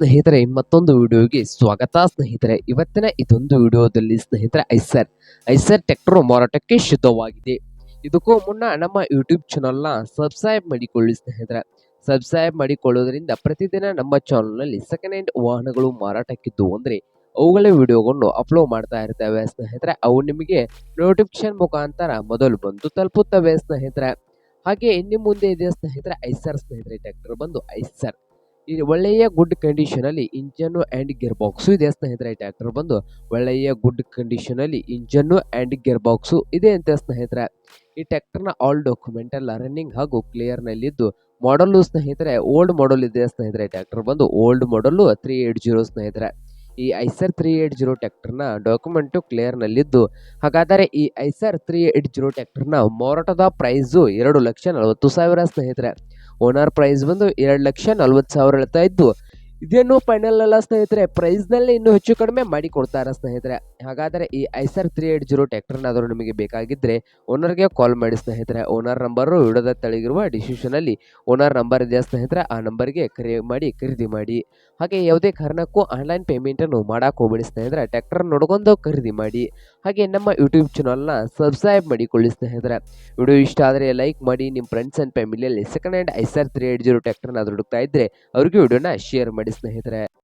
ಸ್ನೇಹಿತರೆ ಮತ್ತೊಂದು ವಿಡಿಯೋಗೆ ಸ್ವಾಗತ ಸ್ನೇಹಿತರೆ. ಇವತ್ತಿನ ಇದೊಂದು ವಿಡಿಯೋದಲ್ಲಿ ಸ್ನೇಹಿತರೆ, ಐಸರ್. ಐಸರ್ ಟ್ರ್ಯಾಕ್ಟರ್ ಮಾರಾಟಕ್ಕೆ ಶುದ್ಧವಾಗಿದೆ ಇದಕ್ಕೂ ಮುನ್ನ ನಮ್ಮ ಯೂಟ್ಯೂಬ್ ಚಾನಲ್ನ ಸಬ್ಸ್ಕ್ರೈಬ್ ಮಾಡಿಕೊಳ್ಳಿ ಸ್ನೇಹಿತರೆ. ಸಬ್ಸ್ಕ್ರೈಬ್ ಮಾಡಿಕೊಳ್ಳೋದ್ರಿಂದ ಪ್ರತಿದಿನ ನಮ್ಮ ಚಾನಲ್ನಲ್ಲಿ ಸೆಕೆಂಡ್ ಹ್ಯಾಂಡ್ ವಾಹನಗಳು ಮಾರಾಟಕ್ಕಿದ್ದು ಅಂದರೆ, ಅವುಗಳ ವಿಡಿಯೋಗಳನ್ನು ಅಪ್ಲೋಡ್ ಮಾಡ್ತಾ ಇರ್ತೇವೆ ಸ್ನೇಹಿತರೆ. ಅವು ನಿಮಗೆ ನೋಟಿಫಿಕೇಶನ್ ಮುಖಾಂತರ ಮೊದಲು ಬಂದು ತಲುಪುತ್ತವೆ ಸ್ನೇಹಿತರೆ. ಹಾಗೆ ಇನ್ನು ಮುಂದೆ ಇದೆ ಸ್ನೇಹಿತರೆ, ಐಸರ್ ಸ್ನೇಹಿತರೆ, ಟ್ರ್ಯಾಕ್ಟರ್ ಬಂದು ಐಸರ್. ಈ ಒಳ್ಳೆಯ ಗುಡ್ ಕಂಡೀಷನ್ ಅಲ್ಲಿ ಆ್ಯಂಡ್ ಗೇರ್ ಬಾಕ್ಸು ಇದೆ ಸ್ನೇಹಿತರೆ ಟ್ರ್ಯಾಕ್ಟರ್ ಬಂದು. ಒಳ್ಳೆಯ ಗುಡ್ ಕಂಡೀಷನ್ ಅಲ್ಲಿ ಇಂಜನ್ನು ಅಂಡ್ ಗೇರ್ ಬಾಕ್ಸು ಇದೆ ಅಂತ ಸ್ನೇಹಿತರೆ. ಈ ಟ್ಯಾಕ್ಟರ್ನ ಆಲ್ ಡಾಕ್ಯುಮೆಂಟ್ ಎಲ್ಲ ರನ್ನಿಂಗ್ ಹಾಗೂ ಕ್ಲಿಯರ್ ನಲ್ಲಿದ್ದು ಮಾಡಲು ಸ್ನೇಹಿತರೆ ಓಲ್ಡ್ ಮಾಡಲ್ ಇದೆ ಸ್ನೇಹಿತರೆ. ಟ್ರ್ಯಾಕ್ಟರ್ ಬಂದು ಓಲ್ಡ್ ಮಾಡಲು ತ್ರೀ ಏಟ್ ಜೀರೋ ಸ್ನೇಹಿತರೆ. ಈ ಐಸರ್ ತ್ರೀ ಏಟ್ ಜೀರೋ ಟ್ಯಾಕ್ಟರ್ನ ಡಾಕ್ಯುಮೆಂಟು ಕ್ಲಿಯರ್ ನಲ್ಲಿದ್ದು. ಹಾಗಾದರೆ ಈ ಐಸರ್ ತ್ರೀ ಏಟ್ ಜೀರೋ ಟ್ಯಾಕ್ಟರ್ನ ಮಾರಾಟದ ಪ್ರೈಸು ಎರಡು ಲಕ್ಷ ನಲವತ್ತು ಸಾವಿರ ಸ್ನೇಹಿತರೆ. ಓನರ್ ಪ್ರೈಸ್ ಬಂದು ಎರಡು ಲಕ್ಷ ನಲ್ವತ್ತು ಸಾವಿರ ಹೇಳ್ತಾ ಇದ್ದು ಇದೇನು ಫೈನಲ್ ಅಲ್ಲ ಸ್ನೇಹಿತರೆ. ಪ್ರೈಸ್ನಲ್ಲಿ ಇನ್ನೂ ಹೆಚ್ಚು ಕಡಿಮೆ ಮಾಡಿ ಕೊಡ್ತಾರೆ ಸ್ನೇಹಿತರೆ. ಹಾಗಾದರೆ ಈ ಐಸರ್ ತ್ರೀ ಏಟ್ ಜೀರೋ ಟ್ರ್ಯಾಕ್ಟರ್ನಾದರೂ ನಿಮಗೆ ಬೇಕಾಗಿದ್ದರೆ ಓನರ್ಗೆ ಕಾಲ್ ಮಾಡಿ ಸ್ನೇಹಿತರೆ. ಓನರ್ ನಂಬರು ವಿಡೋದ ತಳಗಿರುವ ಡಿಸ್ಕ್ರಿಪ್ಷನಲ್ಲಿ ಓನರ್ ನಂಬರ್ ಇದೆ ಸ್ನೇಹಿತರೆ. ಆ ನಂಬರ್ಗೆ ಕರೆ ಮಾಡಿ ಖರೀದಿ ಮಾಡಿ. ಹಾಗೆ ಯಾವುದೇ ಕಾರಣಕ್ಕೂ ಆನ್ಲೈನ್ ಪೇಮೆಂಟನ್ನು ಮಾಡೋಕೆ ಹೋಗಬೇಡಿ ಸ್ನೇಹಿತರೆ. ಟ್ರ್ಯಾಕ್ಟರ್ ನೋಡ್ಕೊಂಡು ಖರೀದಿ ಮಾಡಿ. ಹಾಗೆ ನಮ್ಮ ಯೂಟ್ಯೂಬ್ ಚಾನಲ್ನ ಸಬ್ಸ್ಕ್ರೈಬ್ ಮಾಡಿಕೊಳ್ಳಿ ಸ್ನೇಹಿತರೆ. ವಿಡಿಯೋ ಇಷ್ಟ ಆದರೆ ಲೈಕ್ ಮಾಡಿ. ನಿಮ್ಮ ಫ್ರೆಂಡ್ಸ್ ಆ್ಯಂಡ್ ಫ್ಯಾಮಿಲಿಯಲ್ಲಿ second hand Eicher three eight zero ಟ್ಯಾಕ್ಟರ್ನಾದ್ರು ಹುಡುಕ್ತಾ ಇದ್ದರೆ ಅವ್ರಿಗೆ ವಿಡಿಯೋನ ಶೇರ್ ಮಾಡಿ ಸ್ನೇಹಿತರೆ.